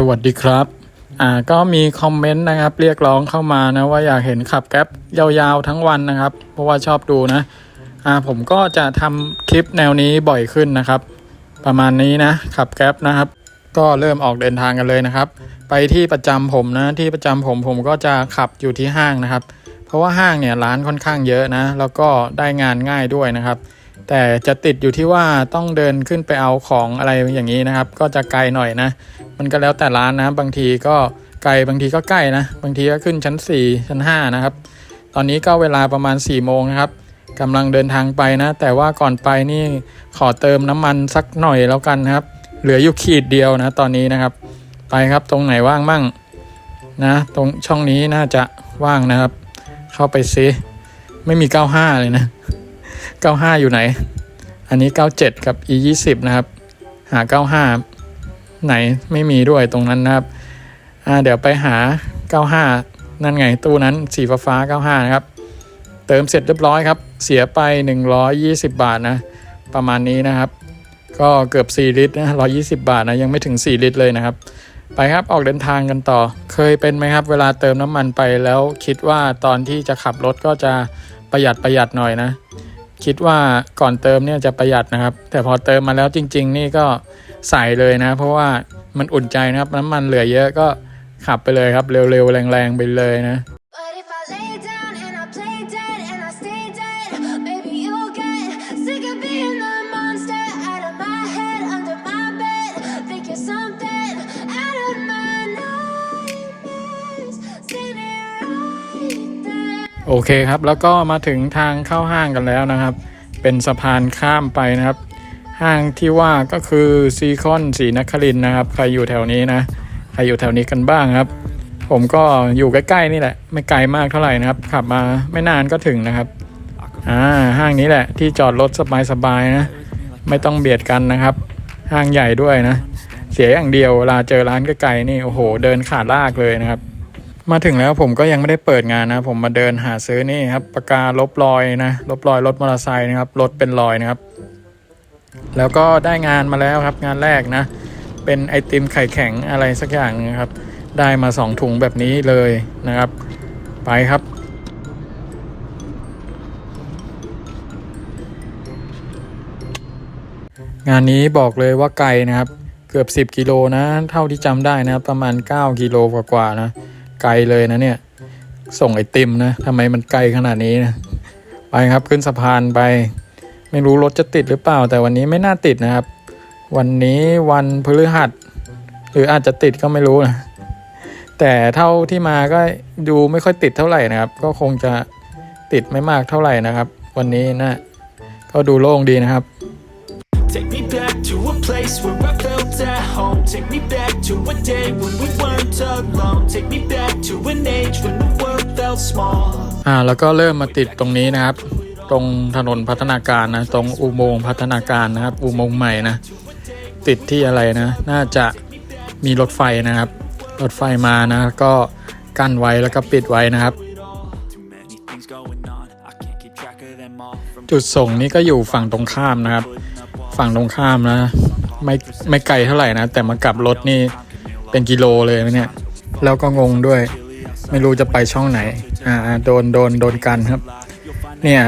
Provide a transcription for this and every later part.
สวัสดีครับ อ่าก็มีคอมเมนต์นะครับ เรียกร้องเข้ามานะว่าอยากเห็นขับแก๊ปยาวๆทั้งวันนะครับ เพราะว่าชอบดูนะ อ่าผมก็จะทำคลิปแนวนี้บ่อยขึ้นนะครับ ประมาณนี้นะขับแก๊ปนะครับ ก็เริ่มออกเดินทางกันเลยนะครับ ไปที่ประจำผมนะที่ประจำผมผมก็จะขับอยู่ที่ห้างนะครับ เพราะว่าห้างเนี่ยร้านค่อนข้างเยอะนะ แล้วก็ได้งานง่ายด้วยนะครับ แต่จะติดอยู่ที่ว่าต้องเดินขึ้นไปเอาของอะไรอย่างนี้นะครับ ก็จะไกลหน่อยนะ มันก็แล้วแต่ร้านนะบางทีก็ไกลบางทีก็ใกล้นะ บางทีก็ขึ้นชั้น 4 ชั้น 5 นะครับ ตอนนี้ก็เวลาประมาณ4โมงนะครับกำลังเดินทางไปนะ แต่ว่าก่อนไปนี่ขอเติมน้ำมันสักหน่อยแล้วกันนะครับ เหลืออยู่ขีดเดียวนะตอนนี้นะครับ ไปครับตรงไหนว่างมั่งนะตรงช่องนี้น่าจะว่างนะครับ เข้าไปซิไม่มี 95 เลยนะ 95 อยู่ไหน อันนี้ 97 กับ e 20นะครับ หา 95 ไหนไม่มีด้วยตรงนั้นนะครับ อ่า เดี๋ยวไปหา 95 นั่นไงตู้นั้นสีฟ้าฟ้า95 นะครับ เติมเสร็จเรียบร้อยครับ เสียไป 120 บาทนะ ประมาณนี้นะครับ ก็เกือบ 4 ลิตรนะ 120 บาทนะ ยังไม่ถึง 4 ลิตรเลยนะครับไปครับออกเดินทางกันต่อ เคยเป็นไหมครับ เวลาเติมน้ำมันไปแล้วคิดว่าตอนที่จะขับรถก็จะประหยัดประหยัดหน่อยนะ คิดว่าก่อนเติมเนี่ยจะประหยัดนะครับ แต่พอเติมมาแล้วจริง ๆ นี่ก็ใส่เลยนะ เพราะว่ามันอุ่นใจนะครับน้ำมันเหลือเยอะก็ขับไปเลยครับ เร็วๆแรงๆไปเลยนะ โอเคครับ แล้วก็มาถึงทางเข้าห้างกันแล้วนะครับ เป็นสะพานข้ามไปนะครับ ห้างที่ว่าก็คือซีคอนสีนครินนะครับ ใครอยู่แถวนี้นะ ใครอยู่แถวนี้กันบ้างครับ ผมก็อยู่ใกล้ๆนี่แหละ ไม่ไกลมากเท่าไหร่นะครับ ขับมาไม่นานก็ถึงนะครับ อ่า ห้างนี้แหละที่จอดรถสบายๆนะ ไม่ต้องเบียดกันนะครับ ห้างใหญ่ด้วยนะ เสียอย่างเดียวเวลาเจอร้านไกลๆนี่ โอ้โห เดินขาดลากเลยนะครับ มาถึงแล้วผมก็ยังไม่ได้เปิดงานนะ ผมมาเดินหาซื้อนี่ครับปากกาลบรอยนะลบรอยรถมอเตอร์ไซค์นะครับรถเป็นรอยนะครับ แล้วก็ได้งานมาแล้วครับ งานแรกนะ เป็นไอติมไข่แข็งอะไรสักอย่างนะครับ ได้มาสองถุงแบบนี้เลยนะครับ ไปครับงานนี้บอกเลยว่าไกลนะครับ เกือบ 10 กิโลนะ เท่าที่จำได้นะครับประมาณ 9 กิโลกว่าๆนะ ไกลเลยนะเนี่ย ส่งไอติมนะทำไมมันไกลขนาดนี้นะไปครับขึ้นสะพานไป ไม่รู้รถจะติดหรือเปล่า แต่วันนี้ไม่น่าติดนะครับ วันนี้วันพฤหัส หรืออาจจะติดก็ไม่รู้นะแต่เท่าที่มาก็ดูไม่ค่อยติดเท่าไหร่นะครับ ก็คงจะติดไม่มากเท่าไหร่นะครับ วันนี้นะก็ดูโล่งดีนะครับ Take me back to a place where I felt at home. Take me back to a day when we alone. Take me back to an age when the world felt small. อ่าแล้วก็เริ่มมาติดตรงนี้นะครับ ตรงถนนพัฒนาการนะ ตรงอุโมงค์พัฒนาการนะครับ อุโมงค์ใหม่นะ ติดที่อะไรนะ น่าจะมีรถไฟนะครับ รถไฟมานะ ก็กั้นไว้แล้วก็ปิดไว้นะครับ จุดส่งนี่ก็อยู่ฝั่งตรงข้ามนะครับ ฝั่งตรงข้ามนะ ไม่ไม่ไกลเท่าไหร่นะ แต่มากลับรถนี่ เป็นกิโลเลยนะเนี่ย แล้วก็งงด้วย ไม่รู้จะไปช่องไหนอ่าอ่า โดนโดนโดนกันครับ เนี่ย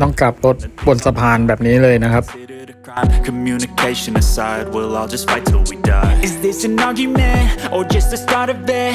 ต้องกลับรถบนสะพานแบบนี้เลยนะครับ considered a crime. Communication aside, we'll all just fight till we die. Is this an argument or just the start of it?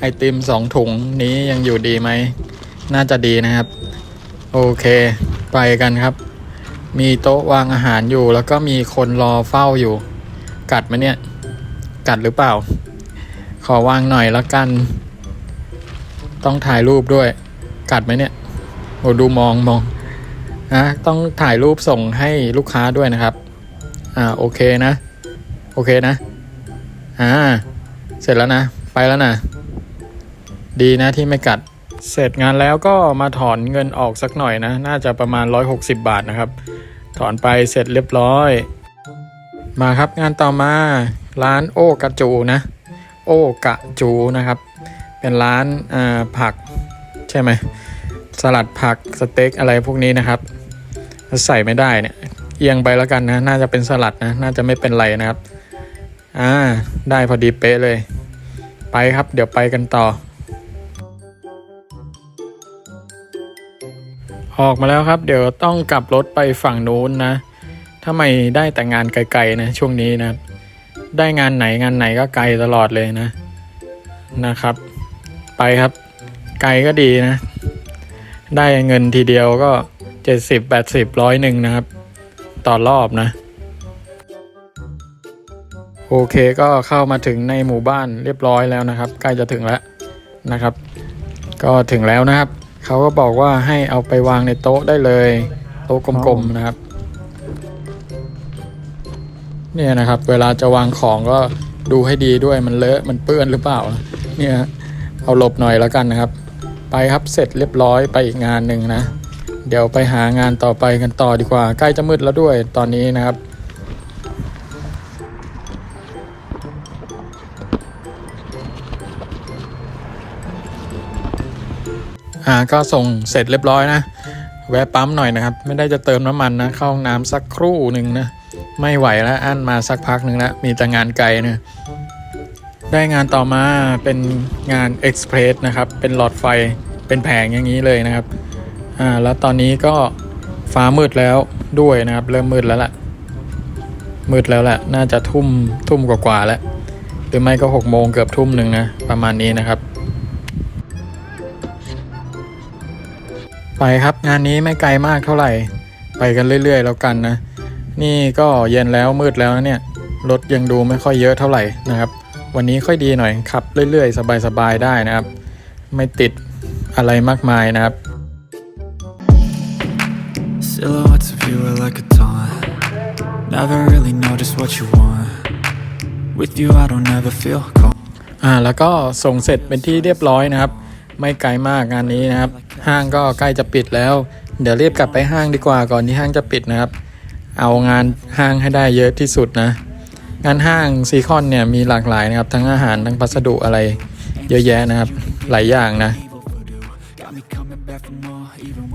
ไอติมสองถุงนี้ยังอยู่ดีไหม น่าจะดีนะครับ โอเค ไปกันครับ มีโต๊ะวางอาหารอยู่ แล้วก็มีคนรอเฝ้าอยู่ กัดไหมเนี่ย กัดหรือเปล่า ขอวางหน่อยละกัน ต้องถ่ายรูปด้วย กัดไหมเนี่ยโอ้ดูมองมองนะต้องถ่ายรูปส่งให้ลูกค้าด้วยนะครับ อ่าโอเคนะ โอเคนะ อ่า เสร็จแล้วนะ ไปแล้วนะ ดีนะที่ไม่กัด เสร็จงานแล้วก็มาถอนเงินออกสักหน่อยนะ น่าจะประมาณ 160 บาทนะครับ ถอนไปเสร็จเรียบร้อย มาครับงานต่อมาร้านโอกระจูนะ โอกระจูนะครับ เป็นร้านาผักใช่ไหมสลัดผักสเต็กอะไรพวกนี้นะครับ ใส่ไม่ได้เนี่ยเอียงไปแล้วกันนะ น่าจะเป็นสลัดนะ น่าจะไม่เป็นไรนะครับ อ่า ได้พอดีเป๊ะเลย ไปครับ เดี๋ยวไปกันต่อ ออกมาแล้วครับ เดี๋ยวต้องกลับรถไปฝั่งนู้นนะถ้าไม่ได้แต่งานไกลๆนะช่วงนี้นะได้งานไหนงานไหนก็ไกลตลอดเลยนะนะครับ ไปครับ ไกลก็ดีนะ ได้เงินทีเดียวก็70 80ร้อยหนึ่งนะครับ ต่อรอบนะ โอเคก็เข้ามาถึงในหมู่บ้านเรียบร้อยแล้วนะครับ ใกล้จะถึงแล้วนะครับ ก็ถึงแล้วนะครับ เขาก็บอกว่าให้เอาไปวางในโต๊ะได้เลย โต๊ะกลมๆนะครับ เนี่ยนะครับ เวลาจะวางของก็ดูให้ดีด้วยมันเลอะมันเปื้อนหรือเปล่า เนี่ยเอาหลบหน่อยแล้วกันนะครับ ไปครับเสร็จเรียบร้อยไปอีกงานหนึ่งนะ เดี๋ยวไปหางานต่อไปกันต่อดีกว่า ใกล้จะมืดแล้วด้วยตอนนี้นะครับ อ่าก็ส่งเสร็จเรียบร้อยนะแวะปั๊มหน่อยนะครับ ไม่ได้จะเติมน้ำมันนะเข้าห้องน้ำสักครู่หนึ่งนะไม่ไหวแล้วอั้นมาสักพักหนึ่งแล้วมีแต่งานไกลเนะได้งานต่อมาเป็นงานเอ็กซ์เพรสนะครับ เป็นหลอดไฟเป็นแผงอย่างนี้เลยนะครับอ่าแล้วตอนนี้ก็ฟ้ามืดแล้วด้วยนะครับ เริ่มมืดแล้วล่ะ มืดแล้วแหละน่าจะทุ่มทุ่มกว่าๆแล้วหรือไม่ก็หกโมงเกือบทุ่มหนึ่งนะประมาณนี้นะครับ ไปครับงานนี้ไม่ไกลมากเท่าไหร่ ไปกันเรื่อยๆ แล้วกันนะ นี่ก็เย็นแล้วมืดแล้วนะเนี่ยรถยังดูไม่ค่อยเยอะเท่าไหร่นะครับ วันนี้ค่อยดีหน่อยขับเรื่อยๆ สบายๆได้นะครับ ไม่ติดอะไรมากมายนะครับ Silhouettes of you are like a taunt Never really know just what you want With you I don't ever feel calm อ่าแล้วก็ส่งเสร็จเป็นที่เรียบร้อยนะครับ ไม่ไกลมากงานนี้นะครับ ห้างก็ใกล้จะปิดแล้ว เดี๋ยวรีบกลับไปห้างดีกว่าก่อนที่ห้างจะปิดนะครับ เอางานห้างให้ได้เยอะที่สุดนะ งานห้างซีคอนเนี่ยมีหลากหลายนะครับ ทั้งอาหารทั้งพัสดุอะไร เยอะแยะนะครับ หลายอย่างนะ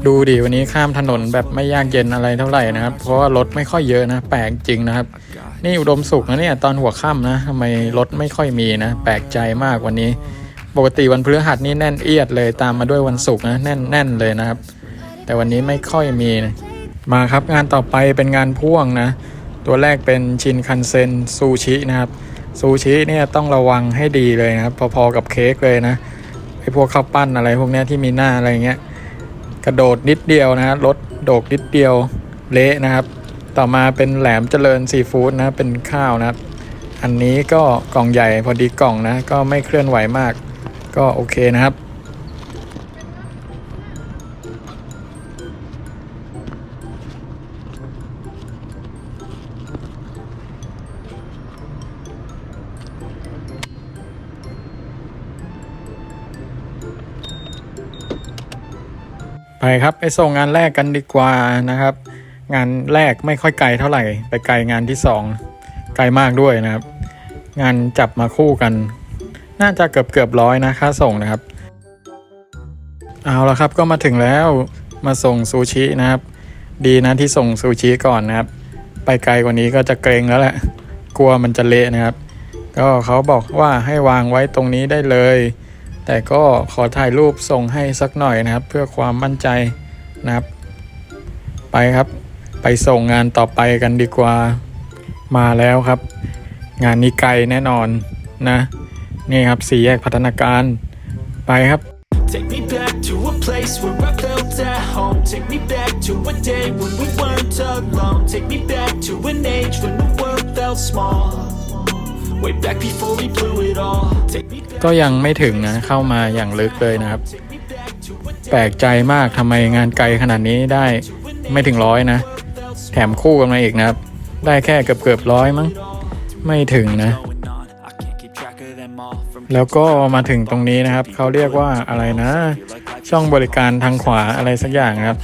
ดูดิวันนี้ข้ามถนนแบบไม่ยากเย็นอะไรเท่าไหร่นะครับ เพราะว่ารถไม่ค่อยเยอะนะ แปลกจริงนะครับ นี่อุดมสุขนะเนี่ยตอนหัวค่ำนะทำไมรถไม่ค่อยมีนะ แปลกใจมากวันนี้ ปกติวันพฤหัสนี่แน่นเอียดเลยตามมาด้วยวันศุกร์นะแน่นแน่นเลยนะครับ แต่วันนี้ไม่ค่อยมีนะมาครับงานต่อไปเป็นงานพ่วงนะ ตัวแรกเป็นชินคันเซ็นซูชินะครับซูชิเนี่ยต้องระวังให้ดีเลยนะครับ พอๆกับเค้กเลยนะไอพวกข้าวปั้นอะไรพวกนี้ที่มีหน้าอะไรเงี้ยกระโดดนิดเดียวนะรถโดกนิดเดียวเละนะครับ ต่อมาเป็นแหลมเจริญซีฟู้ดนะเป็นข้าวนะครับ อันนี้ก็กล่องใหญ่พอดีกล่องนะ ก็ไม่เคลื่อนไหวมาก ก็โอเคนะครับ ไปครับไปส่งงานแรกกันดีกว่านะครับ งานแรกไม่ค่อยไกลเท่าไหร่ ไปไกลงานที่สองไกลมากด้วยนะครับ งานจับมาคู่กัน น่าจะเกือบเกือบร้อยนะค่าส่งนะครับ เอาละครับก็มาถึงแล้วมาส่งซูชินะครับ ดีนะที่ส่งซูชิก่อนนะครับ ไปไกลกว่านี้ก็จะเกรงแล้วแหละกลัวมันจะเละนะครับ ก็เขาบอกว่าให้วางไว้ตรงนี้ได้เลย แต่ก็ขอถ่ายรูปส่งให้สักหน่อยนะครับ เพื่อความมั่นใจนะครับ ไปครับ ไปส่งงานต่อไปกันดีกว่ามาแล้วครับ งานนี้ไกลแน่นอนนะ นี่ครับสี่แยกพัฒนาการไปครับ Take me back to a place where I felt at home Take me back to a day when we weren't alone Take me back to an age when the world felt small Way back before we blew it all Take me back ก็ยังไม่ถึงนะเข้ามาอย่างลึกเลยนะครับ แปลกใจมากทำไมงานไกลขนาดนี้ได้ไม่ถึงร้อยนะ แถมคู่กันมาอีกนะครับ ได้แค่เกือบเกือบร้อยมั้ง ไม่ถึงนะ แล้วก็มาถึงตรงนี้นะครับ เขาเรียกว่าอะไรนะ ช่องบริการทางขวาอะไรสักอย่างครับ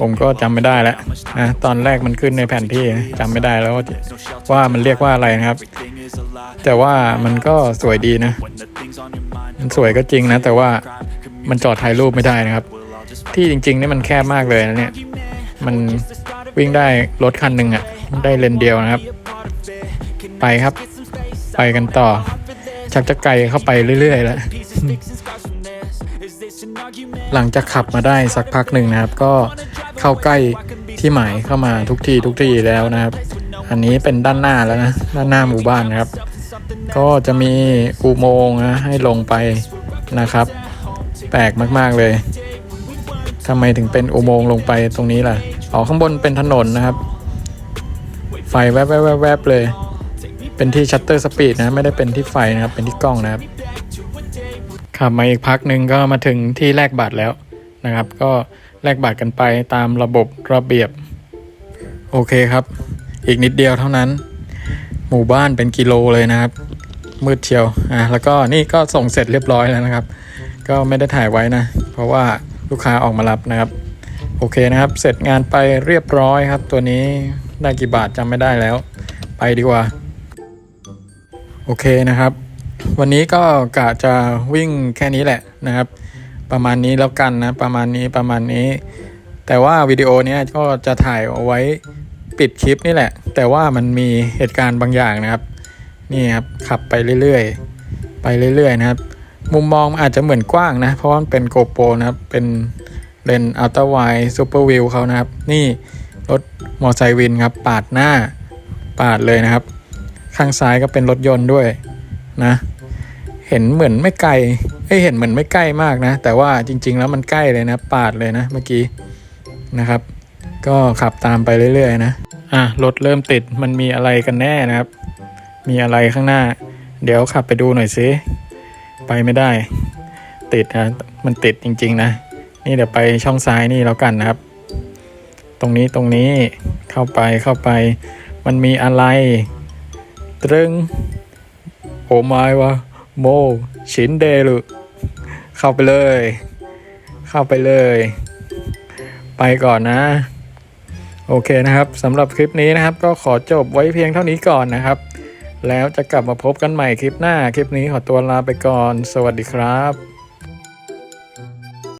ผมก็จำไม่ได้แล้วนะตอนแรกมันขึ้นในแผนที่นะจำไม่ได้แล้วว่ามันเรียกว่าอะไรนะครับ แต่ว่ามันก็สวยดีนะ มันสวยก็จริงนะ แต่ว่ามันจอดถ่ายรูปไม่ได้นะครับ ที่จริงๆนี่มันแคบมากเลยนะเนี่ยมันวิ่งได้รถคันหนึ่งอะได้เลนเดียวนะครับ ไปครับ ไปกันต่อ ชักจะไกลเข้าไปเรื่อยๆแล้ว หลังจากขับมาได้สักพักหนึ่งนะครับ ก็เข้าใกล้ที่หมายเข้ามาทุกที่ทุกที่แล้วนะครับ อันนี้เป็นด้านหน้าแล้วนะ ด้านหน้าหมู่บ้านนะครับ ก็จะมีอุโมงค์นะให้ลงไปนะครับ แปลกมากๆเลยทำไมถึงเป็นอุโมงค์ลงไปตรงนี้ล่ะ อ๋อข้างบนเป็นถนนนะครับ ไฟแวบๆแวบๆเลย เป็นที่ชัตเตอร์สปีดนะไม่ได้เป็นที่ไฟนะครับ เป็นที่กล้องนะครับขับมาอีกพักหนึ่งก็มาถึงที่แลกบัตรแล้วนะครับ ก็แลกบัตรกันไปตามระบบระเบียบ โอเคครับ อีกนิดเดียวเท่านั้น หมู่บ้านเป็นกิโลเลยนะครับ มืดเชียวอะแล้วก็นี่ก็ส่งเสร็จเรียบร้อยแล้วนะครับ ก็ไม่ได้ถ่ายไว้นะ เพราะว่าลูกค้าออกมารับนะครับ โอเคนะครับ เสร็จงานไปเรียบร้อยครับ ตัวนี้ได้กี่บาทจำไม่ได้แล้ว ไปดีกว่า โอเคนะครับ วันนี้ก็กะจะวิ่งแค่นี้แหละนะครับ ประมาณนี้แล้วกันนะ ประมาณนี้ประมาณนี้ แต่ว่าวิดีโอเนี้ยก็จะถ่ายเอาไว้ปิดคลิปนี่แหละ แต่ว่ามันมีเหตุการณ์บางอย่างนะครับ นี่ครับขับไปเรื่อยๆ ไปเรื่อยๆนะครับ มุมมองอาจจะเหมือนกว้างนะ เพราะว่ามันเป็นโกโปรนะครับ เป็นเลนอัลตร้าไวซูเปอร์วิวเขานะครับ นี่รถมอไซค์วินครับ ปาดหน้าปาดเลยนะครับ ข้างซ้ายก็เป็นรถยนต์ด้วยนะ เห็นเหมือนไม่ไกลเอ้ยเห็นเหมือนไม่ใกล้มากนะ แต่ว่าจริง ๆ แล้วมันใกล้เลยนะ ปาดเลยนะเมื่อกี้นะครับ ก็ขับตามไปเรื่อยๆนะอะรถเริ่มติดมันมีอะไรกันแน่นะครับ มีอะไรข้างหน้า เดี๋ยวขับไปดูหน่อยสิไปไม่ได้ ติดนะมันติดจริง ๆ นะ นี่เดี๋ยวไปช่องซ้ายนี่แล้วกันนะครับ ตรงนี้ตรงนี้เข้าไปเข้าไป มันมีอะไร ตรึงโอไมวะโมชินเดลุเข้าไปเลย เข้าไปเลย ไปก่อนนะ โอเคนะครับสำหรับคลิปนี้นะครับ ก็ขอจบไว้เพียงเท่านี้ก่อนนะครับ แล้วจะกลับมาพบกันใหม่คลิปหน้า คลิปนี้ขอตัวลาไปก่อน สวัสดีครับ